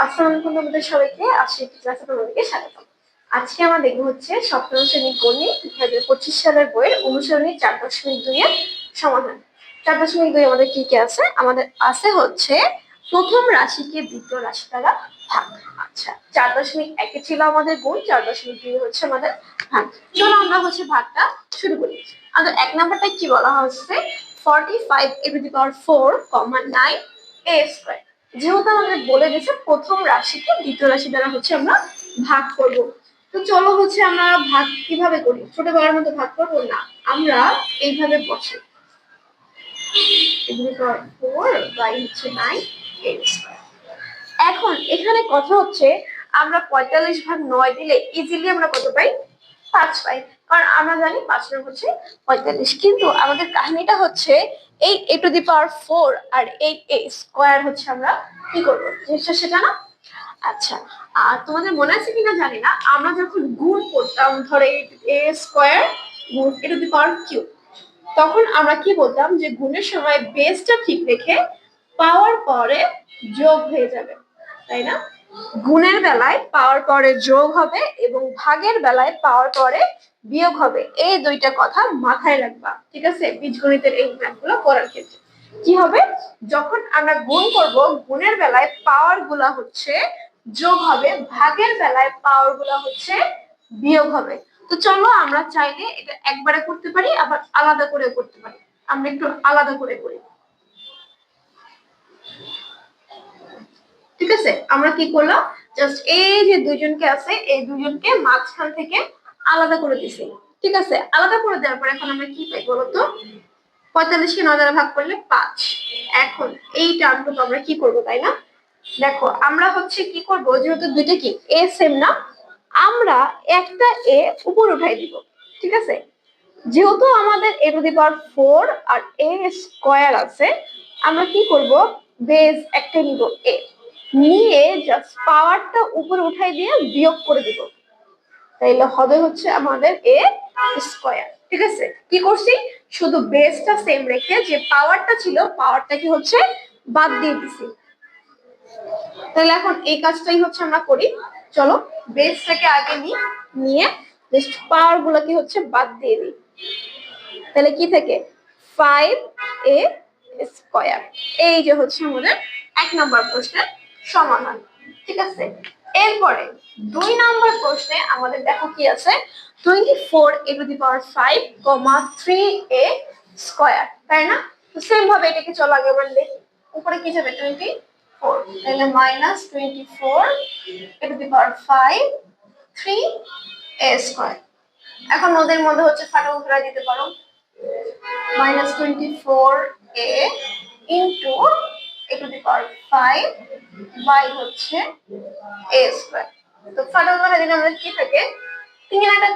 আসসালামু আলাইকুম তোমাদের সবাইকে আজকে ক্লাসে তোমাদেরকে স্বাগত আজকে আমরা দেখব হচ্ছে সপ্তম শ্রেণি গণিত, দুই হাজার পঁচিশ সালের বইয়ের অনুসরণী চার দশমিক দুই এর সমাধান। চার দশমিক দুই আমাদের কি কি আছে? আমাদের আছে হচ্ছে প্রথম রাশিকে দ্বিতীয় রাশি দ্বারা ভাগ। আচ্ছা চার দশমিক একে ছিল আমাদের গুণ চার দশমিক দুই হচ্ছে আমাদের ভাগ। চলো আমরা হচ্ছে ভাগটা শুরু করি। আমাদের এক নাম্বারটা কি বলা হচ্ছে? Forty five A to power four comma nine A square যেহেতু আমাদের বলে দিয়েছে প্রথম রাশিকে দ্বিতীয় রাশি দ্বারা হচ্ছে আমরা ভাগ করব। তো চলো হচ্ছে আমরা ভাগ কীভাবে করি? ছোট ছোটবেলার মতো ভাগ করব? না, আমরা এইভাবে বসে। এখন এখানে কথা হচ্ছে, আমরা পঁয়তাল্লিশ ভাগ নয় দিলে ইজিলি আমরা কত পাই? পাঁচ পাই। কারণ আমরা জানি পাঁচ ভাগ হচ্ছে পঁয়তাল্লিশ। কিন্তু আমাদের কাহিনীটা হচ্ছে এই এ টু দি পাওয়ার ফোর আর এই এ স্কোয়ার হচ্ছে আমরা কি করব? জিনিসটা সেটা না? আচ্ছা আর তোমাদের মনে আছে কিনা জানি না। আমরা যখন গুণ করতাম, ধরে এ স্কোয়ার গুণ এ টু দি পাওয়ার কিউব, তখন আমরা কি বলতাম যে গুণের সময় বেসটা ঠিক রেখে পাওয়ার পরে যোগ হয়ে যাবে, তাই না? গুণের বেলায় পাওয়ার পরে যোগ হবে এবং ভাগের বেলায় পাওয়ার পরে বিয়োগ হবে। এই দুইটা কথা মাথায় রাখবা, ঠিক আছে? বীজগণিতের এই ম্যাথগুলো করার ক্ষেত্রে। কি হবে? যখন আমরা গুণ করব, গুণের বেলায় পাওয়ারগুলা হচ্ছে যোগ হবে, ভাগের বেলায় পাওয়ারগুলা হচ্ছে বিয়োগ হবে। তো চলো, আমরা চাইলে এটা একবারে করতে পারি, আবার আলাদা করে করতে পারি। আমরা একটু আলাদা করে করি। ঠিক আছে? আমরা কি করলাম? জাস্ট এই যে দুইজনকে আছে, এই দুইজনকে মাঝখান থেকে আলাদা করে দিছি। ঠিক আছে? আলাদা করে দেওয়ার পর এখন আমরা কি পাই বলতো? পঁয়তাল্লিশকে নয় দ্বারা ভাগ করলে পাঁচ। এখন এই টার্মটুকু আমরা কি করব তাই না? দেখো, আমরা হচ্ছে কি করব? যেহেতু দুইটা কি? এ সেম না। আমরা একটা এ উপর উঠাই দিব। ঠিক আছে? যেহেতু আমাদের A to the power four R A square আছে, আমরা কি করব? বেস একটা নিব এ নিয়ে জাস্ট পাওয়ারটা উপরে উঠাই দিয়ে বিয়োগ করে দিব। তাইলে হবে হচ্ছে আমাদের এ স্কোয়ার ঠিক আছে? কি করছি? শুধু বেসটা সেম রেখে যে পাওয়ারটা ছিল পাওয়ারটা কি হচ্ছে বাদ দিয়ে দিছি। তাহলে এখন এই কাজটাই হচ্ছে আমরা করি। চলো বেসটাকে আগে নিই, নিয়ে জাস্ট পাওয়ারগুলো কি হচ্ছে বাদ দিয়ে দিই। তাহলে কি থাকে? ফাইভ এ স্কোয়ার এই যে হচ্ছে আমাদের এক নম্বর প্রশ্নের সমাধান, ঠিক আছে? এরপরে দুই নম্বর প্রশ্নে আমাদের দেখো কি আছে? Twenty four A to the power five comma three A square তাই না? তো সেম ভাবে এটাকে চলো আগে আমরা লিখি উপরে কি যাবে? Twenty four minus twenty four the five three A square এখন ওদের মধ্যে হচ্ছে ফাটা উত্তরা দিতে পারো। Minus twenty four A into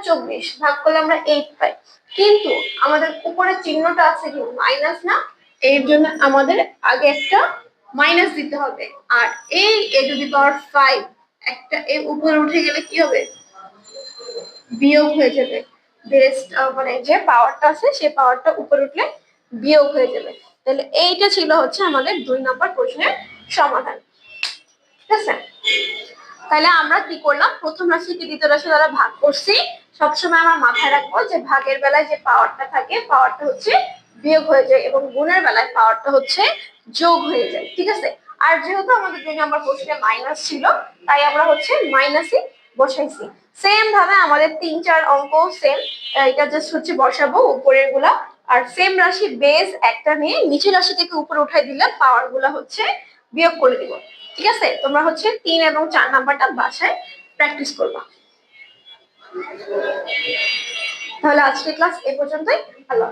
চব্বিশ, ভাগ করলে আমরা কিন্তু আমাদের চিহ্নটা আছে মাইনাস এর জন্য আমাদের আগে একটা মাইনাস দিতে হবে। আর এই এ টু দি পাওয়ার ফাইভ একটা এ উপরে উঠে গেলে কি হবে? বিয়োগ হয়ে যাবে। বেস মানে যে পাওয়ারটা আছে সেই পাওয়ারটা উপরে উঠলে বিয়োগ হয়ে যাবে। তাহলে এইটা ছিল হচ্ছে আমাদের দুই নম্বর প্রশ্নের সমাধান। ঠিক আছে? তাহলে আমরা কি করলাম? প্রথম রাশিকে দ্বিতীয় রাশি দ্বারা ভাগ করছি। সবসময় আমার মাথায় রাখব যে ভাগের বেলায় যে পাওয়ারটা থাকে, পাওয়ারটা হচ্ছে বিয়োগ হয়ে যায় এবং গুণের বেলায় পাওয়ারটা হচ্ছে যোগ হয়ে যায়। ঠিক আছে? আর যেহেতু আমাদের দুই নম্বর প্রশ্নে মাইনাস ছিল, তাই আমরা হচ্ছে মাইনাসই বসাইছি। সেম ভাবে আমাদের তিন চার অঙ্ক সেম এটা জাস্ট হচ্ছে বসাবো উপরেরগুলা আর সেম রাশি বেস একটা নিয়ে নিচের রাশি থেকে উপরে উঠাই দিলে পাওয়ারগুলা হচ্ছে বিয়োগ করে দিব। ঠিক আছে? তোমরা হচ্ছে তিন এবং চার নাম্বারটা বাসায় প্র্যাকটিস করবা। তাহলে আজকে ক্লাস এ পর্যন্তই। আল্লাহ